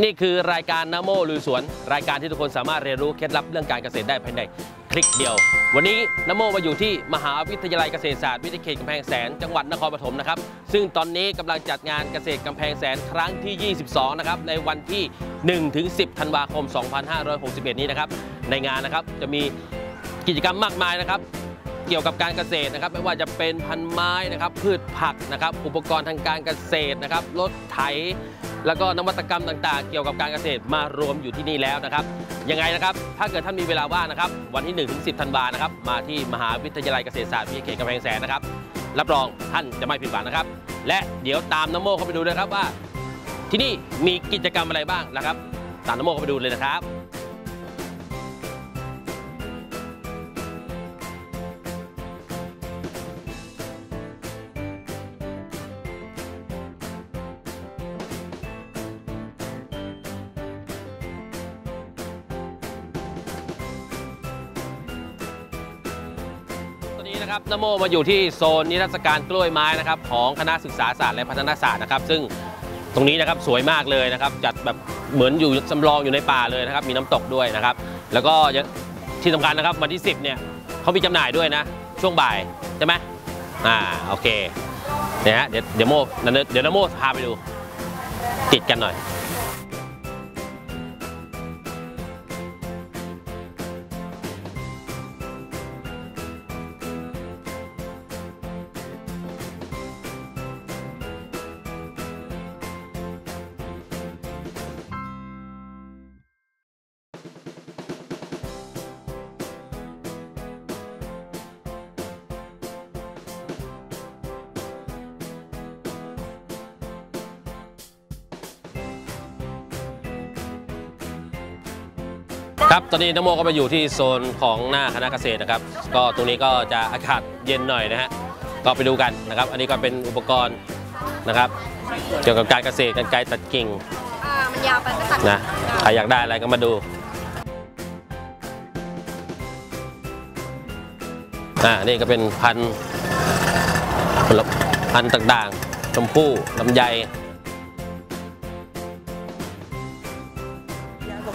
นี่คือรายการนโมลุยสวน รายการที่ทุกคนสามารถเรียนรู้เคล็ดลับเรื่องการเกษตรได้ภายในคลิกเดียว วันนี้นโมมาอยู่ที่มหาวิทยาลัยเกษตรศาสตร์วิทยาเขตกำแพงแสน จังหวัดนครปฐมนะครับ ซึ่งตอนนี้กำลังจัดงานเกษตรกำแพงแสนครั้งที่ 22 นะครับ ในวันที่1ถึง10 ธันวาคม 2561 นี้นะครับ ในงานนะครับจะมีกิจกรรมมากมายนะครับเกี่ยวกับการเกษตรนะครับ ไม่ว่าจะเป็นพันไม้นะครับ พืชผักนะครับ อุปกรณ์ทางการเกษตรนะครับรถไถ แล้วก็นวัตกรรมต่างๆ เกี่ยวกับการเกษตรมารวมอยู่ที่นี่แล้วนะครับยังไงนะครับ ถ้าเกิดท่านมีเวลาว่างนะครับ วันที่1ถึง10ธันวานะครับ มาที่มหาวิทยาลัยเกษตรศาสตร์วิทยาเขตกำแพงแสนนะครับ รับรองท่านจะไม่ผิดหวังนะครับ และเดี๋ยวตามน้ำโมเข้าไปดูเลยครับว่า ที่นี่มีกิจกรรมอะไรบ้างนะครับ ตามน้ำโมเข้าไปดูเลยนะครับ นี้นะครับนโมมาอยู่ที่โซนนิทรรศการกล้วยไม้นะครับของคณะศึกษาศาสตร์และพัฒนาศาสตร์นะครับ ซึ่งตรงนี้นะครับสวยมากเลยนะครับ จัดแบบเหมือนอยู่สำรองอยู่ในป่าเลยนะครับ มีน้ำตกด้วยนะครับ แล้วก็ยังที่สำคัญนะครับวันที่ 10เนี่ยเขามีจำหน่ายด้วยนะ ช่วงบ่ายใช่ไหมอ่าโอเคเนี่ยฮะเดี๋ยวเดี๋ยวโมเดี๋ยวนโมพาไปดูติดกันหน่อย ครับ ตอนนี้นโมก็มาอยู่ที่โซนของหน้าคณะเกษตรนะครับ ก็ตรงนี้ก็จะอากาศเย็นหน่อยนะฮะ ก็ไปดูกันนะครับ อันนี้ก็เป็นอุปกรณ์นะครับ เกี่ยวกับการเกษตรกันไกรตัดกิ่งอ่ามันยาวไปก็ตัดนะ ใครอยากได้อะไรก็มาดู อ่านี่ก็เป็นพันธุ์ผลพันธุ์ต่างๆชมพู่ลำไย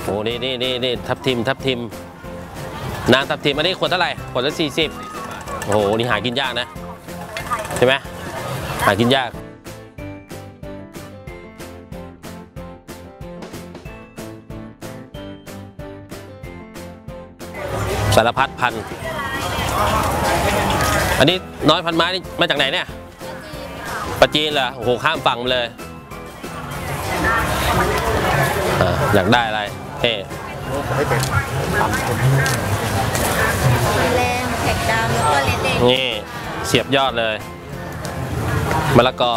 โอ้นี่นี่นี่นี่ทับทิมทับทิมน้ำทับทิมอันนี้ขวดเท่าไหร่ขวดละสี่สิบโอ้โหนี่หากินยากนะใช่ไหมหากินยากสารพัดพันธุ์ อันนี้น้อยพันไม้นี่มาจากไหนเนี่ยปาจีนเหรอโอ้โหข้ามฝั่งเลยอ่าอยากได้อะไรเฮ้แรงแขกดำแล้วก็เลดเด็กนี่เสียบยอดเลยมะละกอ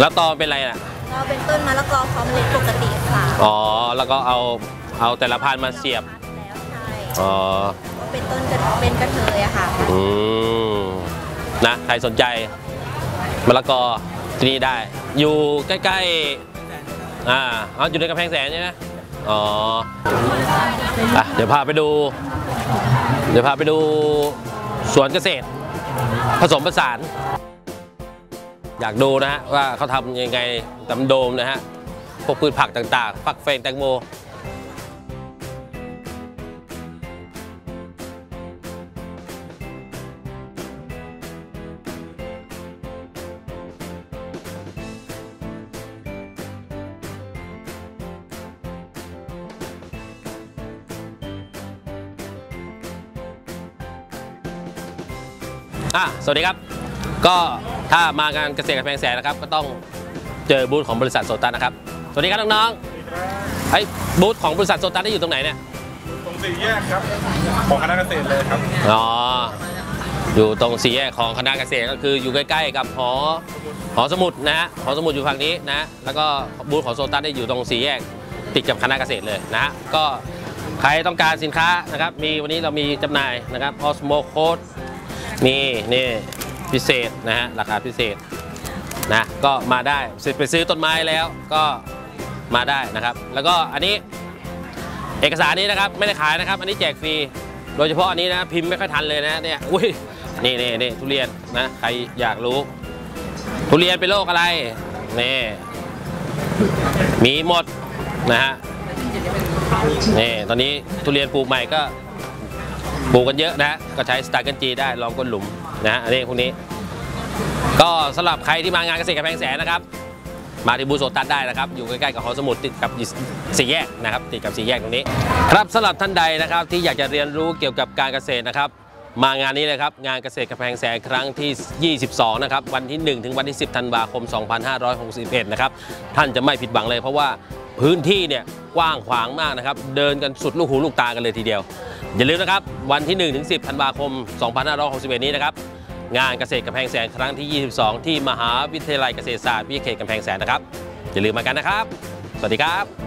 แล้วตอเป็นอะไรน่ะก็เป็นต้นมะละกอพร้อมเมล็ดปกติค่ะ อ๋อ แล้วก็เอาเอาแต่ละพันธุ์มาเสียบ อ๋อ ต้นกระเป็นกระเทยอะค่ะ อืมนะ ใครสนใจมะละกอที่นี่ได้ อยู่ใกล้ๆอ่าเอาอยู่ในกำแพงแสนใช่ไหมอ๋ออะเดี๋ยวพาไปดู เดี๋ยวพาไปดูสวนเกษตร ผสมผสาน อยากดูนะฮะว่าเขาทำยังไงตำโดมนะฮะพวกพืชผักต่างๆฟักเฟงแตงโม อะสวัสดีครับ ก็ถ้ามางานเกษตรกำแพงแสนนะครับ ก็ต้องเจอบูธของบริษัทโซตัสนะครับ สวัสดีครับน้องๆไอ้ยบูธของบริษัทโซตัสได้อยู่ตรงไหนเนี่ย ตรงสี่แยกครับ ของคณะเกษตรเลยครับ อ๋อ อยู่ตรงสี่แยกของคณะเกษตรก็คืออยู่ใกล้ๆกับหอหอสมุดนะฮะหอสมุดอยู่ฝั่งนี้นะ แล้วก็บูธของโซตัสได้อยู่ตรงสี่แยกติดกับคณะเกษตรเลยนะฮะก็ใครต้องการสินค้านะครับ มีวันนี้เรามีจำหน่ายนะครับออสโมโคด มีนี่พิเศษนะฮะราคาพิเศษนะก็มาได้ไปซื้อต้นไม้แล้วก็มาได้นะครับ แล้วก็อันนี้เอกสารนี้นะครับไม่ได้ขายนะครับ อันนี้แจกฟรีโดยเฉพาะอันนี้นะพิมพ์ไม่ค่อยทันเลยนะเนี่ยอุ้ยนี่นี่นี่ทุเรียนนะใครอยากรู้ ทุเรียนเป็นโรคอะไรนี่มีหมดนะฮะนี่ตอนนี้ทุเรียนปลูกใหม่ก็ ปลูกกันเยอะนะก็ใช้สตาร์เกิลจีได้ลองก้นหลุมนะฮะอันนี้พวกนี้ ก็สำหรับใครที่มางานเกษตรกำแพงแสนนะครับ มาที่บูโซตัสได้นะครับ อยู่ใกล้ๆกับหอสมุดติดกับสี่แยกนะครับ ติดกับสี่แยกตรงนี้ ครับสำหรับท่านใดนะครับ ที่อยากจะเรียนรู้เกี่ยวกับการเกษตรนะครับ มางานนี้เลยครับงานเกษตรกำแพงแสนครั้งที่ 22 นะครับ วันที่ 1 ถึงวันที่ 10 ธันวาคม 2561 นะครับ ท่านจะไม่ผิดหวังเลยเพราะว่าพื้นที่เนี่ยกว้างขวางมากนะครับ เดินกันสุดลูกหูลูกตากันเลยทีเดียว อย่าลืมนะครับ วันที่ 1 ถึง 10 ธันวาคม 2561 นี้นะครับ งานเกษตรกำแพงแสนครั้งที่ 22 ที่มหาวิทยาลัยเกษตรศาสตร์วิเขตกำแพงแสนนะครับ อย่าลืมมากันนะครับ สวัสดีครับ